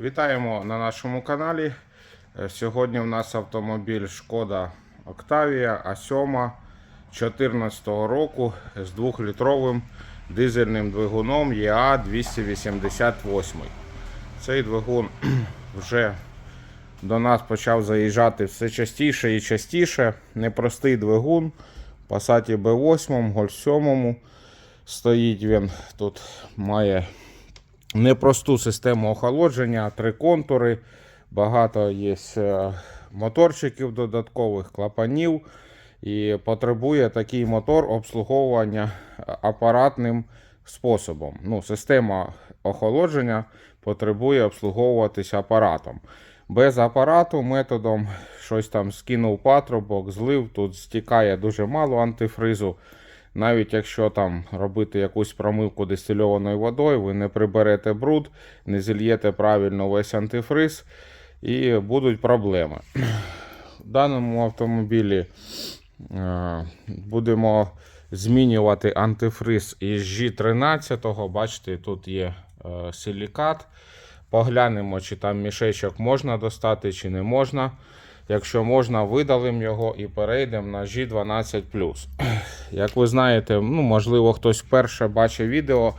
Вітаємо на нашому каналі. Е, Сьогодні у нас автомобіль Шкода Octavia А7 2014 року з 2-літровим дизельним двигуном E EA288. Цей двигун вже до нас почав заїжджати все частіше і частіше. Непростий двигун. Passat B8, Golf 7 стоїть він. Тут має непросту систему охолодження, три контури, багато є е, моторчиків додаткових, клапанів. І потребує такий мотор обслуговування апаратним способом. Ну, система охолодження потребує обслуговуватися апаратом. Без апарату методом щось там скинув патрубок, злив, тут стікає дуже мало антифризу. Навіть якщо там робити якусь промивку дистильованою водою, ви не приберете бруд, не зільєте правильно весь антифриз і будуть проблеми. В даному автомобілі е, будемо змінювати антифриз із G13. Бачите, тут є е, силікат. Поглянемо, чи там мішечок можна достати, чи не можна. Якщо можна, видалимо його і перейдемо на G12. Як ви знаєте, ну, можливо, хтось вперше бачив відео.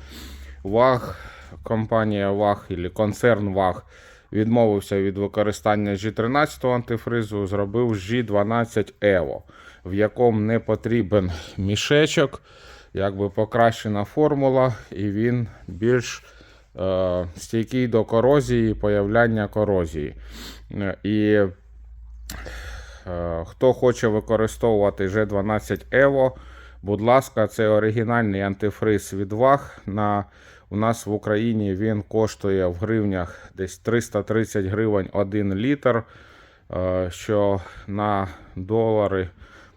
ВАГ, компанія ВАГ або концерн ВАГ відмовився від використання G13 антифризу, зробив G12 Evo, в якому не потрібен мішечок, якби покращена формула, і він більш е, стійкий до корозії, появляння корозії. Е, І Хто хоче використовувати G12 Evo, будь ласка, це оригінальний антифриз від ВАГ. На, у нас в Україні він коштує в гривнях десь 330 гривень 1 літр. е, Що на долари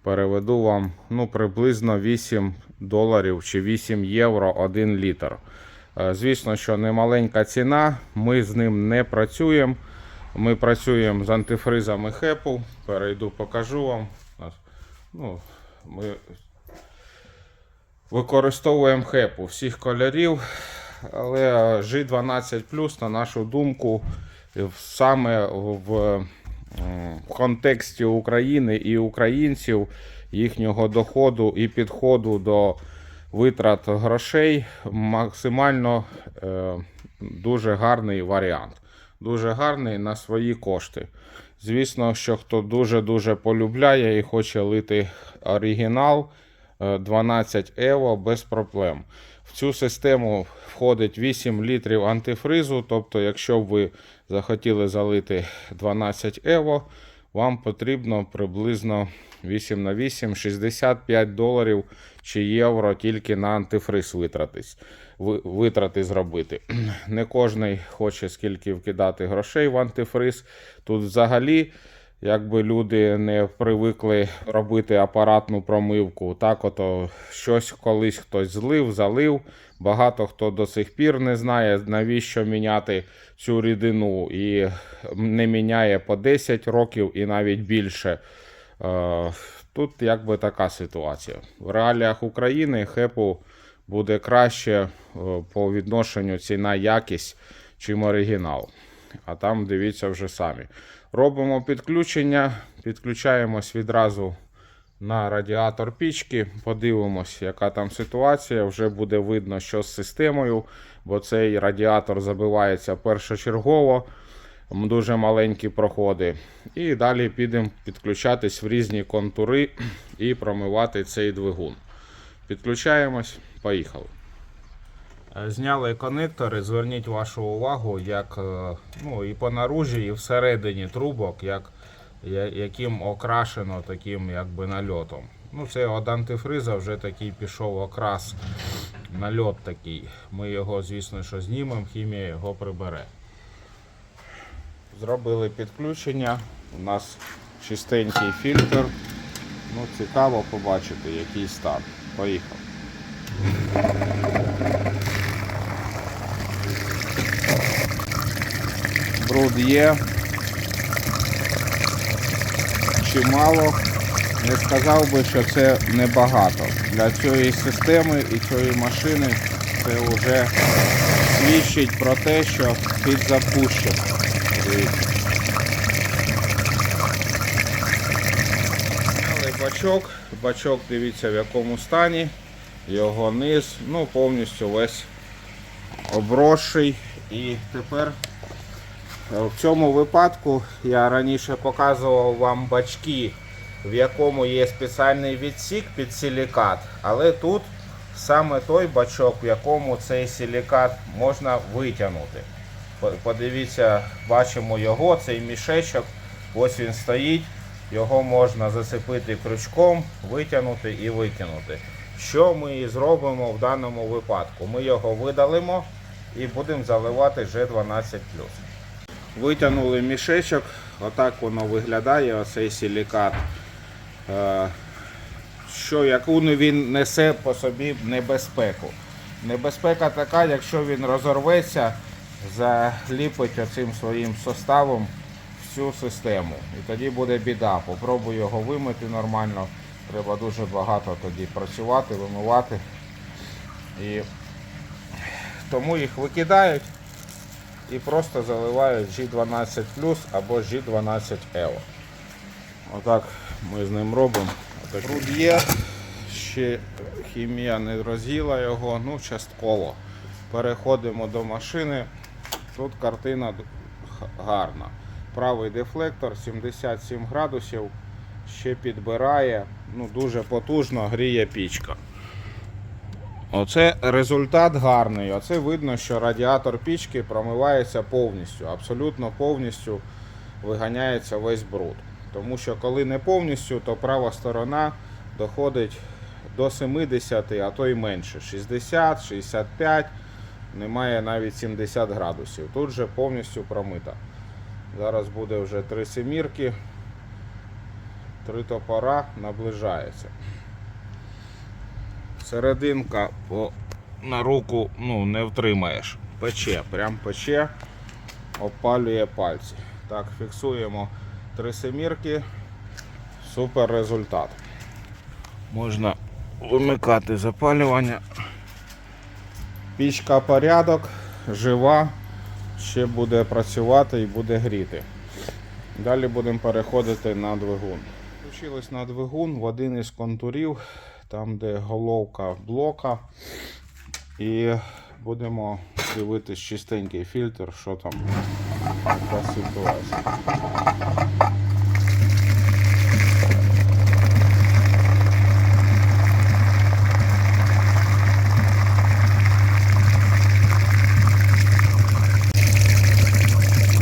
переведу вам ну, приблизно 8 доларів чи 8 євро 1 літр. Е, Звісно, що немаленька ціна, ми з ним не працюємо. Ми працюємо з антифризами хепу. Перейду, покажу вам. Ну, ми використовуємо хепу всіх кольорів. Але G12, на нашу думку, саме в контексті України і українців, їхнього доходу і підходу до витрат грошей максимально е, дуже гарний варіант дуже гарний на свої кошти. Звісно, що хто дуже-дуже полюбляє і хоче лити оригінал е, 12 Evo без проблем. В цю систему входить 8 літрів антифризу. Тобто, якщо б ви захотіли залити 12 Evo, вам потрібно приблизно 8 на 8 65 доларів чи євро тільки на антифриз витратись, ви- витрати зробити. Не кожний хоче скільки вкидати грошей в антифриз. Тут взагалі. Якби люди не привикли робити апаратну промивку, так ото щось колись хтось злив, залив. Багато хто до сих пір не знає, навіщо міняти цю рідину, і не міняє по 10 років і навіть більше. Е, Тут якби така ситуація. В реаліях України хепу буде краще е, по відношенню ціна-якість, чим оригінал. А там дивіться вже самі. Робимо підключення, підключаємось відразу на радіатор пічки, подивимось, яка там ситуація. Вже буде видно, що з системою, бо цей радіатор забивається першочергово, дуже маленькі проходи. І далі підемо підключатись в різні контури і промивати цей двигун. Підключаємось, поїхали. Е, Зняли конектори, зверніть вашу увагу, як е, ну, і по наружі, і всередині трубок, як, яким окрашено таким якби нальотом. Ну, це від антифриза вже такий пішов окрас, нальот такий. Ми його, звісно, що знімемо, хімія його прибере. Зробили підключення. У нас чистенький фільтр. Ну, цікаво побачити, який стан. Поїхав. Бруд є. Чимало. Не сказав би, що це небагато. Для цієї системи і цієї машини це вже свідчить про те, що підзапущено. Дивіться. Зняли бачок, бачок дивіться в якому стані, його низ, ну повністю весь обросший. І тепер в цьому випадку я раніше показував вам бачки, в якому є спеціальний відсік під силікат, але тут саме той бачок, в якому цей силікат можна витягнути. Подивіться, бачимо його, цей мішечок, ось він стоїть, його можна зацепити крючком, витягнути і викинути. Що ми і зробимо в даному випадку? Ми його видалимо і будемо заливати G12. Витягнули мішечок, отак воно виглядає, оцей силікат. Е, Що яку він несе по собі небезпеку. Небезпека така, якщо він розорветься, заліпить оцим своїм составом всю систему. І тоді буде біда. Попробую його вимити нормально. Треба дуже багато тоді працювати, вимивати. І тому їх викидають і просто заливають G12 або G12 Evo. Отак ми з ним робимо. Отак. Є, ще хімія не роз'їла його, ну частково. Переходимо до машини. Тут картина гарна. Правий дефлектор 77 градусів, ще підбирає, ну дуже потужно гріє пічка. Оце результат гарний. Оце видно, що радіатор пічки промивається повністю, абсолютно повністю виганяється весь бруд. Тому що коли не повністю, то права сторона доходить до 70, а то й менше. 60, 65, немає навіть 70 градусів. Тут же повністю промита. Зараз буде вже три семірки, три топора наближається. Серединка по, на руку ну, не втримаєш. Пече, прям пече, опалює пальці. Так, фіксуємо три семірки. Супер результат. Можна вимикати запалювання. Пічка порядок, жива, ще буде працювати і буде гріти. Далі будемо переходити на двигун. Включились на двигун в один із контурів, там де головка блока. І будемо дивитись чистенький фільтр, що там яка ситуація.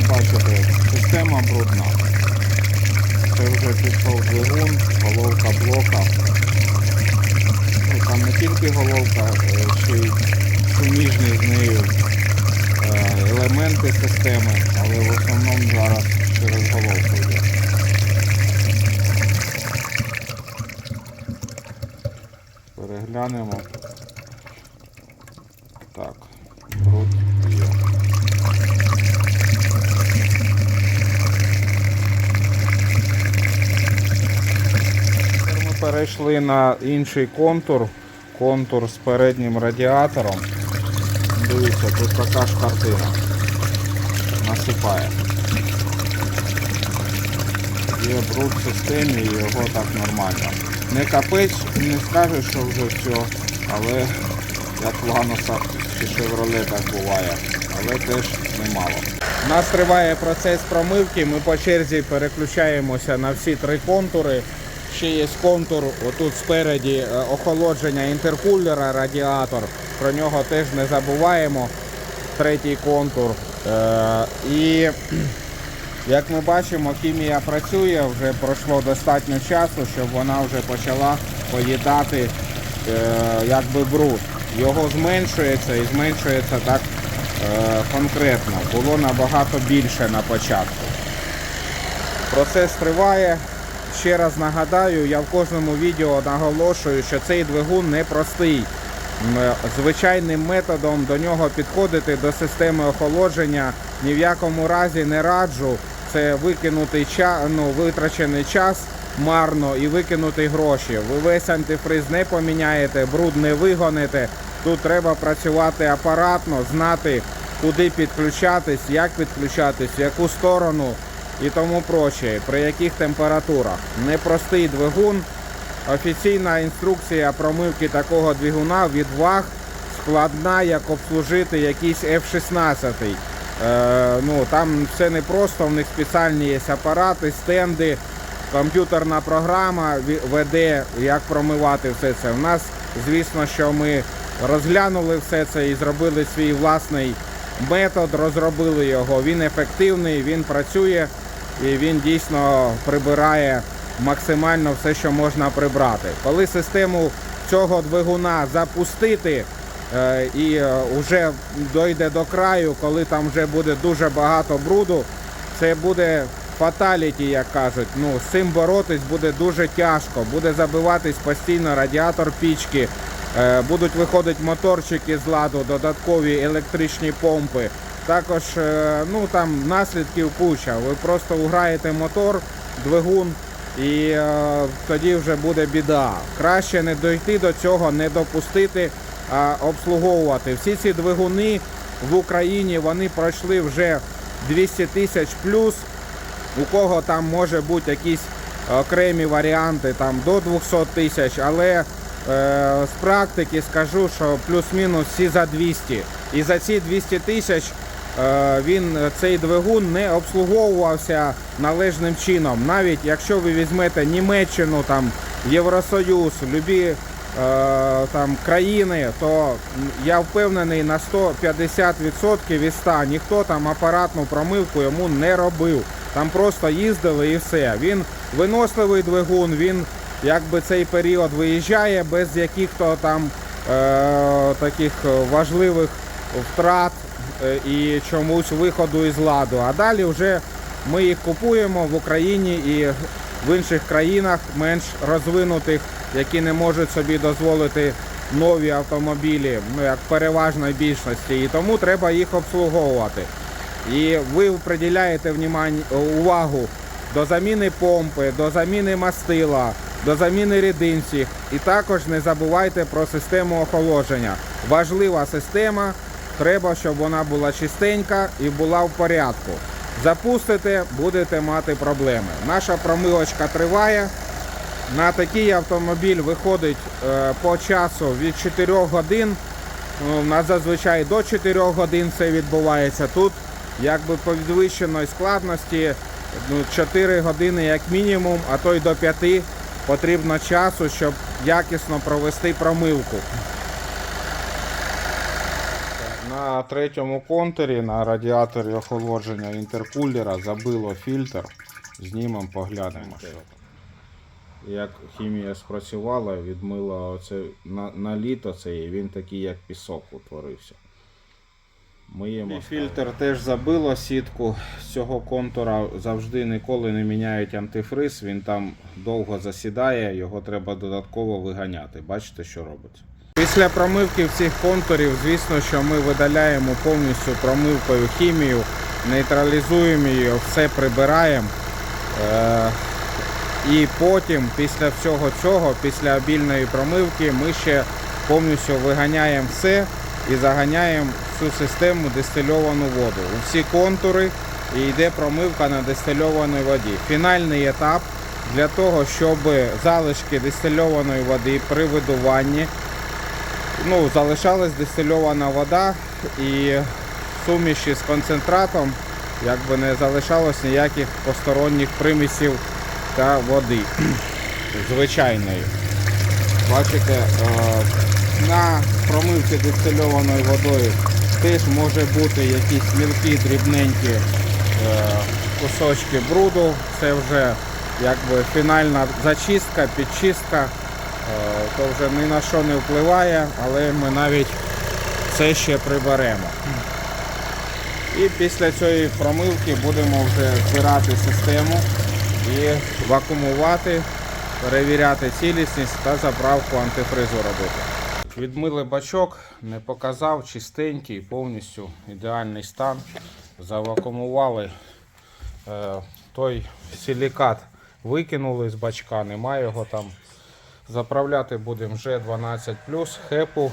Бачите, система брудна. Це вже пішов двигун, головка блока. Ну, там не тільки головка, е, ще й суміжні з нею е, елементи системи, але в основному зараз через головку йде. Переглянемо. Так, бруд є. Ми перейшли на інший контур, контур з переднім радіатором. Дивіться, тут така ж картина. Насипає. Є бруд в системі і його так нормально. Не капець, не скажеш, що вже все, але як в Ланосах чи так буває. Але теж немало. У нас триває процес промивки, ми по черзі переключаємося на всі три контури. Ще є контур отут спереді е, охолодження інтеркулера, радіатор. Про нього теж не забуваємо. Третій контур. Е, І як ми бачимо, хімія працює, вже пройшло достатньо часу, щоб вона вже почала поїдати е, якби бруд. Його зменшується і зменшується так е, конкретно. Було набагато більше на початку. Процес триває. Ще раз нагадаю, я в кожному відео наголошую, що цей двигун непростий. Звичайним методом до нього підходити до системи охолодження ні в якому разі не раджу. Це викинутий час, ну, витрачений час марно і викинути гроші. Ви весь антифриз не поміняєте, бруд не вигоните. Тут треба працювати апаратно, знати куди підключатись, як підключатись, в яку сторону і тому прочее, при яких температурах. Непростий двигун. Офіційна інструкція промивки такого двигуна від ВАГ складна, як обслужити якийсь F-16. Е, ну, там все непросто, в них спеціальні є апарати, стенди, комп'ютерна програма веде, як промивати все це. У нас, звісно, що ми розглянули все це і зробили свій власний метод, розробили його. Він ефективний, він працює і він дійсно прибирає максимально все, що можна прибрати. Коли систему цього двигуна запустити е, і вже дойде до краю, коли там вже буде дуже багато бруду, це буде фаталіті, як кажуть. Ну, з цим боротись буде дуже тяжко. Буде забиватись постійно радіатор пічки, е, будуть виходити моторчики з ладу, додаткові електричні помпи. Також е, ну, там наслідків куча. Ви просто уграєте мотор, двигун і е, тоді вже буде біда. Краще не дойти до цього, не допустити, а обслуговувати. Всі ці двигуни в Україні вони пройшли вже 200 тисяч плюс. У кого там може бути якісь окремі варіанти там до 200 тисяч, але е, з практики скажу, що плюс-мінус всі за 200. І за ці 200 тисяч е, він цей двигун не обслуговувався належним чином. Навіть якщо ви візьмете Німеччину, там Євросоюз, любі е, там країни, то я впевнений на 150% від 100 ніхто там апаратну промивку йому не робив. Там просто їздили і все. Він виносливий двигун, він якби цей період виїжджає без яких-то там е, таких важливих втрат е, і чомусь виходу із ладу. А далі вже ми їх купуємо в Україні і в інших країнах менш розвинутих, які не можуть собі дозволити нові автомобілі, ну як переважної більшості. І тому треба їх обслуговувати. І ви приділяєте увагу до заміни помпи, до заміни мастила, до заміни рідинців. І також не забувайте про систему охолодження. Важлива система, треба, щоб вона була чистенька і була в порядку. Запустите, будете мати проблеми. Наша промивочка триває. На такий автомобіль виходить е, по часу від 4 годин. Ну, У нас зазвичай до 4 годин це відбувається. Тут якби підвищеної складності ну, 4 години як мінімум, а то й до 5 потрібно часу, щоб якісно провести промивку. На третьому контурі на радіаторі охолодження інтеркулера забило фільтр. Знімемо, поглянемо. Як хімія спрацювала, відмила оце на, на літо цей, він такий як пісок утворився. Миємо. Фільтр теж забило сітку. З цього контура завжди ніколи не міняють антифриз. Він там довго засідає, його треба додатково виганяти. Бачите, що робиться. Після промивки всіх контурів, звісно, що ми видаляємо повністю промивкою хімію, нейтралізуємо її, все прибираємо. І потім, після всього цього, після обільної промивки, ми ще повністю виганяємо все і заганяємо всю систему дистильовану воду. У всі контури і йде промивка на дистильованій воді. Фінальний етап для того, щоб залишки дистильованої води при видуванні ну, залишалась дистильована вода і в суміші з концентратом якби не залишалось ніяких посторонніх примісів та води звичайної. Бачите, е, на промивці дистильованою водою теж може бути якісь мілкі дрібненькі е, кусочки бруду. Це вже якби фінальна зачистка, підчистка. Е, То вже ні на що не впливає, але ми навіть це ще приберемо. І після цієї промивки будемо вже збирати систему і вакуумувати, перевіряти цілісність та заправку антифризу робити. Відмили бачок, не показав, чистенький, повністю ідеальний стан. Завакуумували е, той силікат викинули з бачка, немає його там. Заправляти будемо вже 12 хепу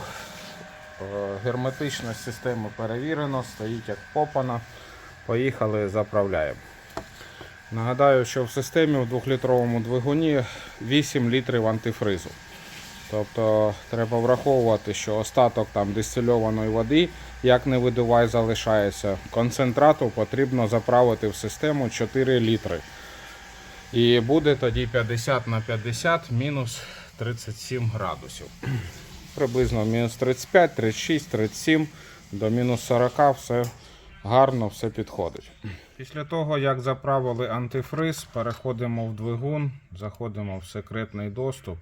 Е, Герметичність системи перевірено, стоїть як попана. Поїхали, заправляємо. Нагадаю, що в системі в 2-літровому двигуні 8 літрів антифризу. Тобто треба враховувати, що остаток там дистильованої води, як не видувай, залишається. Концентрату потрібно заправити в систему 4 літри. І буде тоді 50 на 50 мінус 37 градусів. Приблизно мінус 35, 36, 37 до мінус 40 все гарно, все підходить. Після того, як заправили антифриз, переходимо в двигун, заходимо в секретний доступ,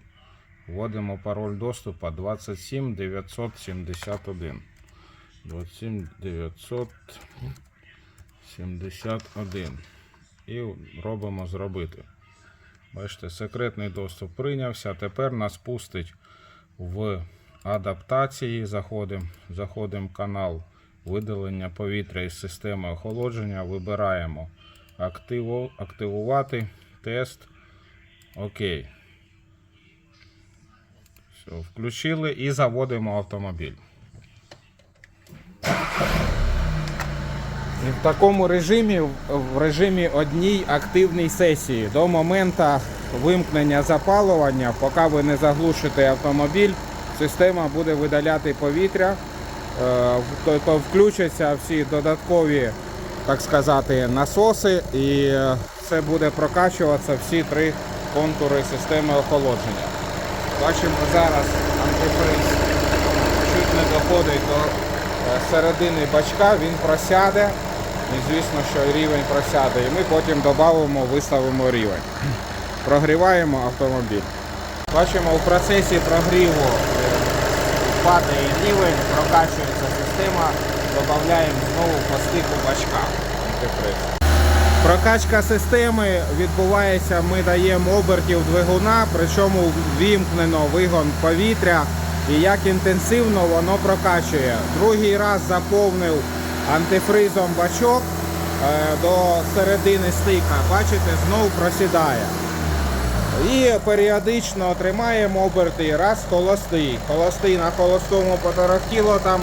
вводимо пароль доступу 27971. 27971. І робимо зробити. Бачите, секретний доступ прийнявся. Тепер нас пустить в адаптації. Заходимо, заходимо в канал видалення повітря із системи охолодження. Вибираємо активу, активувати тест. Окей. Все, включили і заводимо автомобіль. І в такому режимі, в режимі одній активній сесії до моменту вимкнення запалювання, поки ви не заглушите автомобіль, система буде видаляти повітря, е, включаться всі додаткові, так сказати, насоси, і е, все буде прокачуватися всі три контури системи охолодження. Бачимо зараз антифриз чуть не доходить до е, середини бачка, він просяде. І звісно, що рівень просяде. І ми потім додамо, виставимо рівень. Прогріваємо автомобіль. Бачимо, у процесі прогріву падає рівень, прокачується система, додаємо знову по стику бачка. антифриз. Прокачка системи відбувається, ми даємо обертів двигуна, причому вімкнено вигон повітря і як інтенсивно воно прокачує. Другий раз заповнив антифризом бачок е, до середини стика. Бачите, знову просідає. І періодично тримаємо оберти. Раз холостий. Холостий на холостому поторохтіло там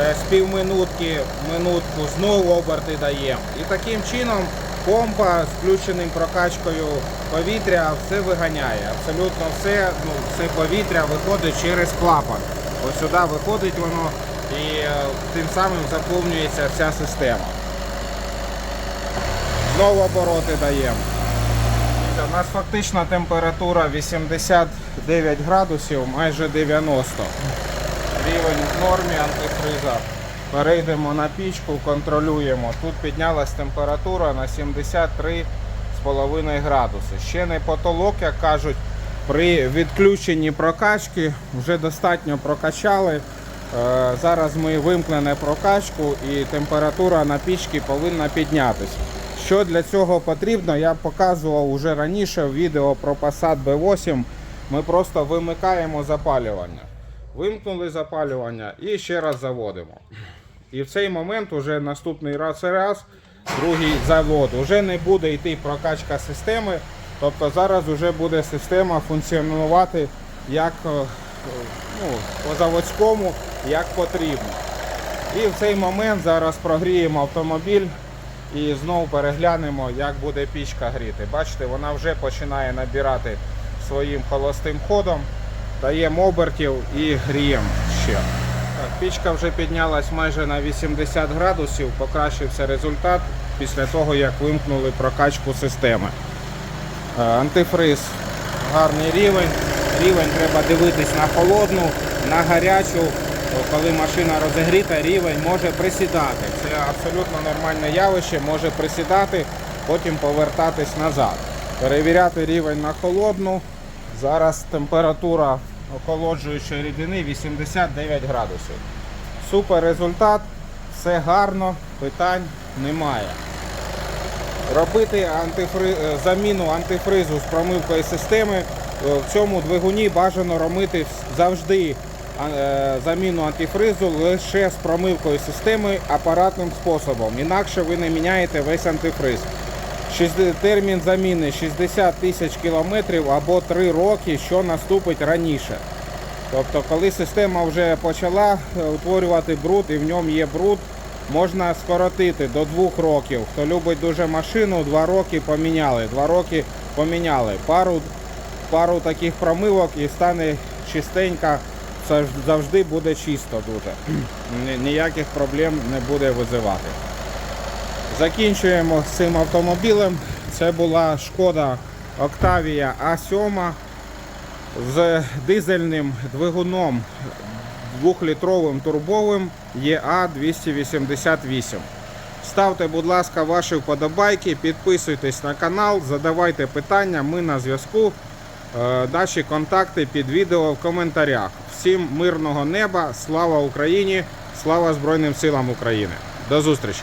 е, з півминутки, минутку, знову оберти даємо. І таким чином помпа з включеним прокачкою повітря все виганяє. Абсолютно все, ну, все повітря виходить через клапан. Ось сюди виходить воно і е, тим самим заповнюється вся система. Знову обороти даємо. У нас фактична температура 89 градусів, майже 90. Рівень в нормі антифриза. Перейдемо на пічку, контролюємо. Тут піднялась температура на 73,5 градуси. Ще не потолок, як кажуть, при відключенні прокачки вже достатньо прокачали. Е, Зараз ми вимкнемо прокачку і температура на пічці повинна піднятися. Що для цього потрібно, я показував уже раніше в відео про Passat B8. Ми просто вимикаємо запалювання. Вимкнули запалювання і ще раз заводимо. І в цей момент уже наступний раз і раз, другий завод. Уже не буде йти прокачка системи. Тобто зараз вже буде система функціонувати як е, ну, по заводському, як потрібно. І в цей момент зараз прогріємо автомобіль і знову переглянемо, як буде пічка гріти. Бачите, вона вже починає набирати своїм холостим ходом. Даємо обертів і гріємо ще. Так, пічка вже піднялась майже на 80 градусів, покращився результат після того, як вимкнули прокачку системи. Е, Антифриз гарний рівень. Рівень треба дивитись на холодну, на гарячу. Коли машина розігріта, рівень може присідати. Це абсолютно нормальне явище, може присідати, потім повертатись назад. Перевіряти рівень на холодну. Зараз температура охолоджуючої рідини 89 градусів. Супер результат, все гарно, питань немає. Робити антифри... е, заміну антифризу з промивкою системи е, в цьому двигуні бажано робити завжди заміну антифризу лише з промивкою системи апаратним способом. Інакше ви не міняєте весь антифриз. Термін заміни 60 тисяч кілометрів або 3 роки, що наступить раніше. Тобто, коли система вже почала е, утворювати бруд і в ньому є бруд, можна скоротити до двох років. Хто любить дуже машину, два роки поміняли. Два роки поміняли. Пару, пару таких промивок і стане чистенька. Це завжди буде чисто дуже. Ніяких проблем не буде визивати. Закінчуємо з цим автомобілем. Це була шкода Octavia A7 з дизельним двигуном 2-літровим турбовим EA288. Ставте, будь ласка, ваші вподобайки, підписуйтесь на канал, задавайте питання, ми на зв'язку. Е, Наші контакти під відео в коментарях. Всім мирного неба, слава Україні, слава Збройним силам України. До зустрічі!